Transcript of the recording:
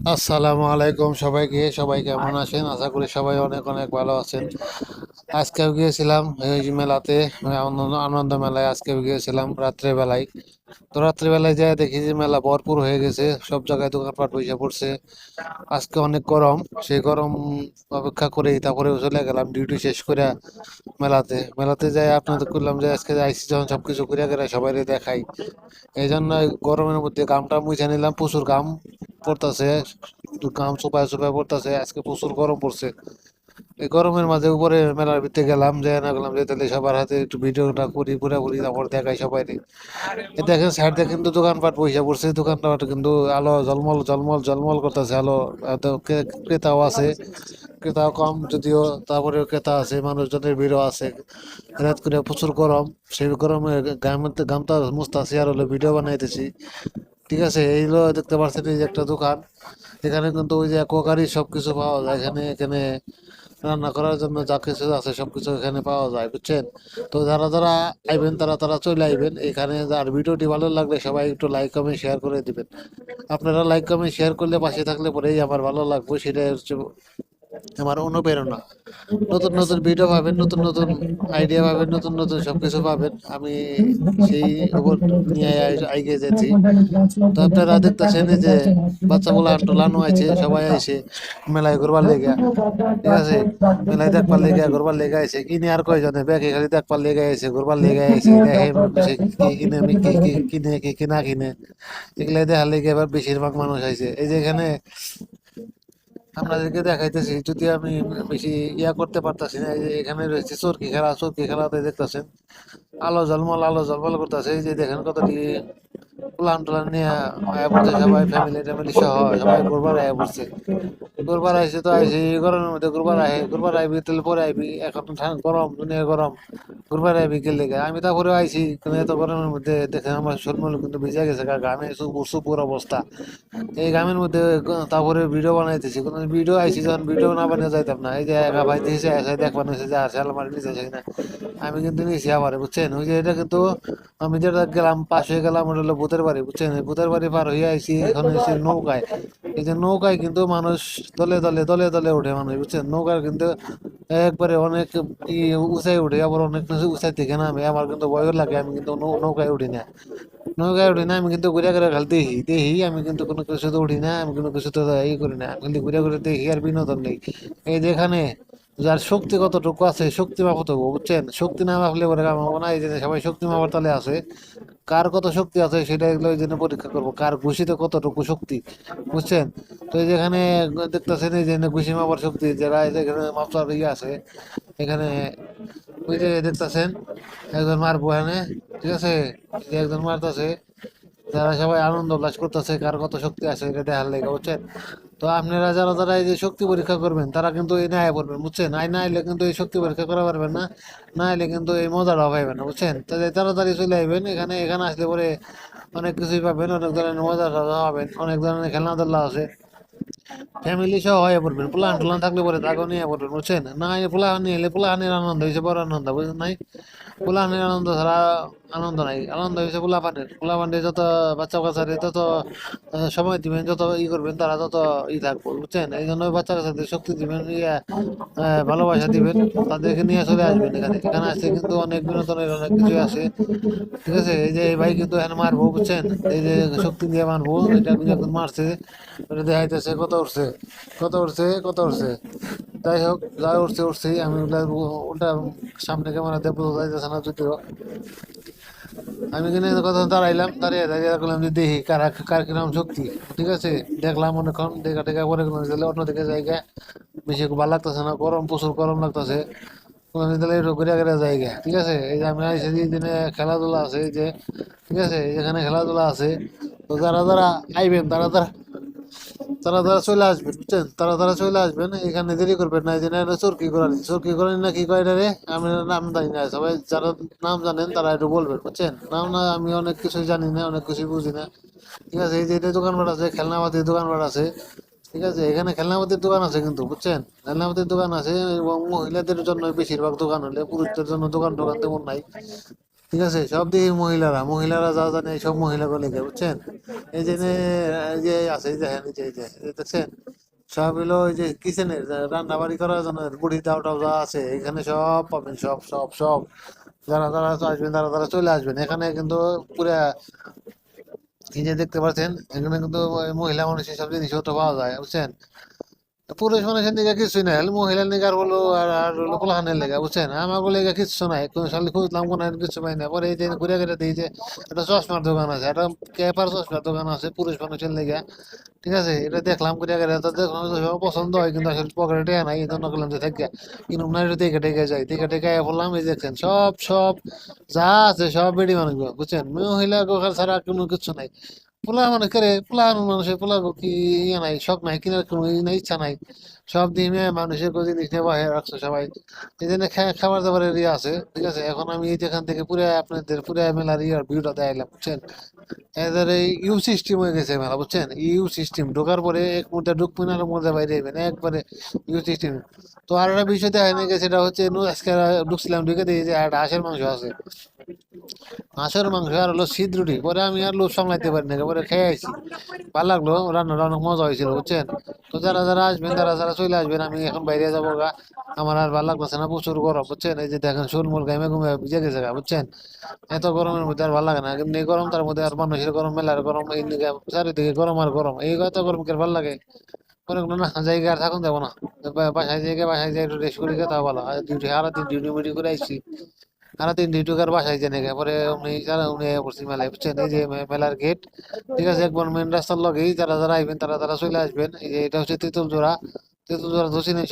আসসালামু আলাইকুম সবাইকে, সবাই কেমন আছেন? আশা করি সবাই অনেক অনেক ভালো আছেন। আজকেও গিয়েছিলাম এই মেলাতে আনন্দ আনন্দ মেলায় আজকেও গিয়েছিলাম রাত্রে বেলায় তো রাত্রে বেলায় যাই দেখি যে মেলা ভরপুর হয়ে গেছে, সব জায়গায় দোকানপাট বসে পড়ছে। আজকে অনেক গরম, সেই গরম অপেক্ষা করেই তারপরে চলে গেলাম ডিউটি শেষ করে মেলাতে। মেলাতে যাই আপনাদের করলাম যে আজকে আইসি যখন সবকিছু করে গেলে সবাই দেখাই। এই জন্য গরমের মধ্যে গামটা মুছে নিলাম, প্রচুর গাম। পড়তেছে গাম চোপায় চোপায় পড়তেছে, আজকে প্রচুর গরম পড়ছে। এই গরমের মাঝে উপরে মেলার ভিতরে গেলাম যে না গেলাম যে তাহলে সবার হাতে একটু ভিডিওটা করি পুরাপুরি তারপর দেখাই সবাই এই দেখেন সাইড কিন্তু দোকানপাট পয়সা পড়ছে, দোকানপাট কিন্তু আলো জলমল জলমল জলমল করতেছে আলো। এত ক্রেতাও আছে, ক্রেতাও কম যদিও তারপরে ক্রেতা আছে, মানুষজনের ভিড়ও আছে। রাত করে প্রচুর গরম, সেই গরমে গামতে গামটা মুস্তাছি আর হলো ভিডিও বানাইতেছি। ঠিক আছে, এইগুলো দেখতে পাচ্ছেন এই যে একটা দোকান। এখানে কিন্তু ওই যে অ্যাকোয়াগারি সবকিছু পাওয়া যায়। এখানে এখানে রান্না করার জন্য যা কিছু আছে সবকিছু এখানে পাওয়া যায়, বুঝছেন? তো যারা যারা আইবেন, তারা তারা চলে আইবেন। এখানে আর ভিডিওটি ভালো লাগলে সবাই একটু লাইক কমেন্ট শেয়ার করে দিবেন। আপনারা লাইক কমেন্ট শেয়ার করলে পাশে থাকলে পরেই আমার ভালো লাগবে, সেটাই হচ্ছে আমার অনুপ্রেরণা। নতুন নতুন ভিডিও পাবেন, নতুন নতুন আইডিয়া পাবেন, নতুন নতুন সবকিছু পাবেন। আমি সেই নিয়ে আইগে যাচ্ছি। তো আপনারা দেখতেছেন এই যে বাচ্চাগুলো টোলানো আছে সবাই আছে মেলায় ঘুরবার লেগে। ঠিক আছে? মেলায় দেখবার লেগে, ঘুরবার লেগে আছে কিনে আর কয়জনে? ব্যাগে খালি দেখবার লেগে আছে ঘুরবার লেগে আছে দেখে কি কিনে, আমি কি কিনে, কি কিনা কিনে। এগুলাই দেখার লেগে এবার বেশিরভাগ মানুষ আছে এই যে এখানে আপনাদেরকে দেখাইতেছি, যদি আমি বেশি ইয়া করতে পারতাছি না, এই যে এখানে রয়েছে চরকি খেলা, চরকি খেলাতে দেখতেছেন। আলো ঝলমল আলো ঝলমল করতেছে, এই যে দেখেন কতটি নিয়ে আয়া পড়ছে, সবাই ফ্যামিলি ট্যামিলি সহ সবাই আয়া পড়ছে। তো আইসি গরমের মধ্যে আইবি তাহলে পরে আইবি, এখন গরম, দুনিয়া গরম আইবি গেলে আমি তারপরে আইসি কিন্তু এত গরমের মধ্যে দেখে আমার শরীর কিন্তু ভিজে গেছে, গা ঘামে সুপুর অবস্থা। এই গ্রামের মধ্যে তারপরে ভিডিও বানাইতেছি, কোনো ভিডিও আইসি যখন ভিডিও না বানিয়ে যাইতাম না, এই যে একা ভাই দিয়েছে এসে দেখ বানিয়েছে যে আর সাল মারি নিচে না আমি কিন্তু নিয়েছি আবার, বুঝছেন? ওই যে এটা কিন্তু আমি যেটা গেলাম, পাশে গেলাম, ওটা হলো ভূতের বাড়ি বুঝছেন? বাড়ি পার হয়ে আইসি এখন এসে নৌকায়। এই যে নৌকায় কিন্তু মানুষ দলে দলে দলে দলে ওঠে মানুষ বুঝছেন? নৌকার কিন্তু একবারে অনেক উঁচাই উঠে আবার অনেক উঁচাই থেকে নামে। আমার কিন্তু ভয় লাগে আমি কিন্তু নৌকায় উঠি না। নৌকায় উঠি না আমি কিন্তু ঘুরে ঘুরে খালি দেখি। দেখি আমি কিন্তু কোনো কিছুতে উঠি না আমি কোনো কিছুতে ই করি না। আমি খালি ঘুরে ঘুরে দেখি আর বিনোদন নেই। এই যেখানে যার শক্তি কতটুকু আছে, শক্তি মাপত বুঝছেন? শক্তি না মাপলে পরে কাম হব না এই যে সবাই শক্তি মাপার তালে আছে। কার কত শক্তি আছে সেটা এগুলো এই জন্য পরীক্ষা করব, কার ঘুষিতে কতটুকু শক্তি, বুঝছেন? তো এই যেখানে দেখতেছেন, এই যে ঘুষি মাপার শক্তি, যারা এখানে মাপসার ইয়ে আছে, এখানে ওই যে দেখতেছেন, একজন মারবো এখানে, ঠিক আছে? একজন মারতেছে, যারা সবাই আনন্দ উল্লাস করতেছে, কার কত শক্তি আছে, এটা দেখার লেগে, বুঝছেন? তো আপনারা যারা যারা এই যে শক্তি পরীক্ষা করবেন, তারা কিন্তু এই না পড়বেন বুঝছেন? আই না এলে কিন্তু এই শক্তি পরীক্ষা করা পারবেন না না এলে কিন্তু এই মজাটা পাইবেন না, বুঝছেন? তাহলে তাড়াতাড়ি চলে আসবেন, এখানে এখানে আসলে পরে অনেক কিছুই পাবেন, অনেক ধরনের মজা পাবেন অনেক ধরনের খেলনাধুলা আছে। ফ্যামিলি সহ হয়ে পড়বেন প্লান টুলান থাকলে পরে তাকেও নিয়ে পড়বেন, বুঝছেন? না এই পোলাহান নিয়ে এলে পোলাহানের আনন্দ হয়েছে বড় আনন্দ বুঝলেন নাই? পোলাহানের আনন্দ ছাড়া আনন্দ নাই। আনন্দ হয়েছে পোলাপানের। পোলাপানের যত বাচ্চা কাচ্চারে তত সময় দিবেন, যত ই করবেন, তারা তত ই থাকব, বুঝছেন? এই জন্য বাচ্চা কাচ্চাদের শক্তি দিবেন ইয়ে ভালোবাসা দিবেন, তাদেরকে নিয়ে চলে আসবেন এখানে। এখানে আসলে কিন্তু অনেক বিনোদনের অনেক কিছু আছে, ঠিক আছে? এই যে এই ভাই কিন্তু এখানে মারবো, বুঝছেন? এই যে শক্তি দিয়ে মারবো, এটা মারছে দেখাইতেছে, কত উঠছে কত উঠছে কত উঠছে যাই হোক যা উঠছে উঠছেই আমি ওটা সামনে ক্যামেরা দিয়ে যাইতেছে না যদিও। আমি কিনে কথা দাঁড়াইলাম, দাঁড়িয়ে দাঁড়িয়ে করলাম যে দেখি কার কার কিরম শক্তি, ঠিক আছে? দেখলাম অনেকক্ষণ, দেখা টেকা করে গেলে অন্যদিকে জায়গা। বেশি ভালো লাগতেছে না, গরম, প্রচুর গরম লাগতেছে। জায়গা, ঠিক আছে? এই যে আমি আইসি দিনে খেলাধুলা আছে, এই যে, ঠিক আছে? এখানে খেলাধুলা আছে, তো যারা যারা আইবেন, তারা তারা তারা তারা চলে আসবেন বুঝছেন? তারা তারা চলে আসবেন, এখানে দেরি করবেন না যে না চরকি করানি চরকি করানি না, কি এটা রে আমি নাম জানি না, সবাই যারা নাম জানেন তারা একটু বলবেন, বুঝছেন? নাম না, আমি অনেক কিছুই জানি না, অনেক কিছুই বুঝি না। ঠিক আছে, এই যে এটা দোকানপাট আছে, খেলনাপাতির দোকানপাট আছে। ঠিক আছে, এখানে খেলনাপাতির দোকান আছে কিন্তু, বুঝছেন? খেলনাপাতির দোকান আছে, এবং মহিলাদের জন্য বেশিরভাগ দোকান হলে পুরুষদের জন্য দোকান টোকান তেমন নাই। ঠিক আছে? সব দিকে মহিলারা মহিলারা যা জানে সব মহিলাগুলো লেগে বুঝছেন? এই যে যে আছে দেখেন যে যে দেখছেন? সব হলো ওই যে কিচেনের রান্না বাড়ি করার জন্য বুড়ি দাও টাও যা আছে, এখানে সব পাবেন, সব সব সব। যারা যারা আসবেন, তারা তারা চলে আসবেন। এখানে কিন্তু পুরা, এই যে দেখতে পাচ্ছেন, এখানে কিন্তু মহিলা মানুষের সব জিনিসপত্র পাওয়া যায়, বুঝছেন? পুরুষ মানুষের দিকে কিছুই নাই মহিলার আর হলো আর আর হলো লেগে, বুঝছেন? আমাকে লেগে কিছু নাই, কোনো খুঁজলাম কোনো কিছু পাই না পরে এই যে ঘুরে ঘুরে দিই যে একটা চশমার দোকান আছে, একটা চশমার দোকান আছে পুরুষ মানুষের লেগে। ঠিক আছে? এটা দেখলাম, ঘুরে ঘুরে দেখলাম পছন্দ হয় কিন্তু আসলে পকেটে নাই, এই যে থেকে কিনুম না এটা দেখে টেকে যাই দেখে টেকে বললাম এই দেখছেন, সব সব যা আছে, সব বেডি মানুষ বুঝছেন? মহিলা গোখাল ছাড়া কোনো কিছু নাই। পোলা মানে করে পোলা মানুষের পোলা কি ইয়ে নাই, শখ নাই, কিনার কোনো ইচ্ছা নাই। সব দিনে মানুষের কোনো জিনিস নিয়ে বাহির রাখছে সবাই। এই খাবার দাবারের ইয়ে আছে, ঠিক আছে? এখন আমি এই যেখান থেকে পুরো আপনাদের, পুরো মেলার ইয়ার ভিউটা দেখাইলাম, বুঝছেন? এদের এই ইউ সিস্টেম হয়ে গেছে মেলা, বুঝছেন? ইউ সিস্টেম ঢোকার পরে এক মুহূর্তে ঢুকবেন আর মধ্যে বাইরে যাবেন একবারে ইউ সিস্টেম তো আর একটা বিষয় দেখা নিয়ে গেছে, সেটা হচ্ছে আজকে ঢুকছিলাম, ঢুকে দিয়ে যে একটা হাঁসের মাংস আছে। হাঁসের মাংস আর হলো শীত রুটি। পরে আমি আর লোভ সামলাইতে পারি না পরে খেয়ে আইছি। ভালো লাগল রান্নাটা অনেক মজা হয়েছিল, বুঝছেন? তো যারা যারা আসবেন তারা যারা চলে আসবেন, আমি এখন বাইরে যাব গা। আমার আর ভালো লাগতেছে না, প্রচুর গরম, বুঝছেন? এই যে দেখেন, শুলমুল গাইমে ঘুমে ভিজে গেছে গা, বুঝছেন? এত গরমের মধ্যে আর ভালো লাগে না, এমনি গরম, তার মধ্যে আর মানুষের গরম, মেলার গরম, এই চারিদিকে গরম আর গরম, এই এত গরম কে ভালো লাগে? পরে কোনো না, জায়গা আর থাকুন যাব না। বাসায় জায়গায় বাসায় যাই রেস্ট করে খেতে ভালো। আর ডিউটি সারাদিন ডিউটি মিউটি করে আইছি। সারাদিন তিন করে বাসায় জেনে গে পরে উনি যারা, উনি পড়ছি মেলায়, বুঝছেন? এই যে মেলার গেট ঠিক আছে? একবার মেন রাস্তার লগেই যারা যারা আইবেন, তারা তারা চলে আসবেন। এই যে এটা হচ্ছে তেঁতুল জোড়া তেঁতুল জোড়া ধরছি না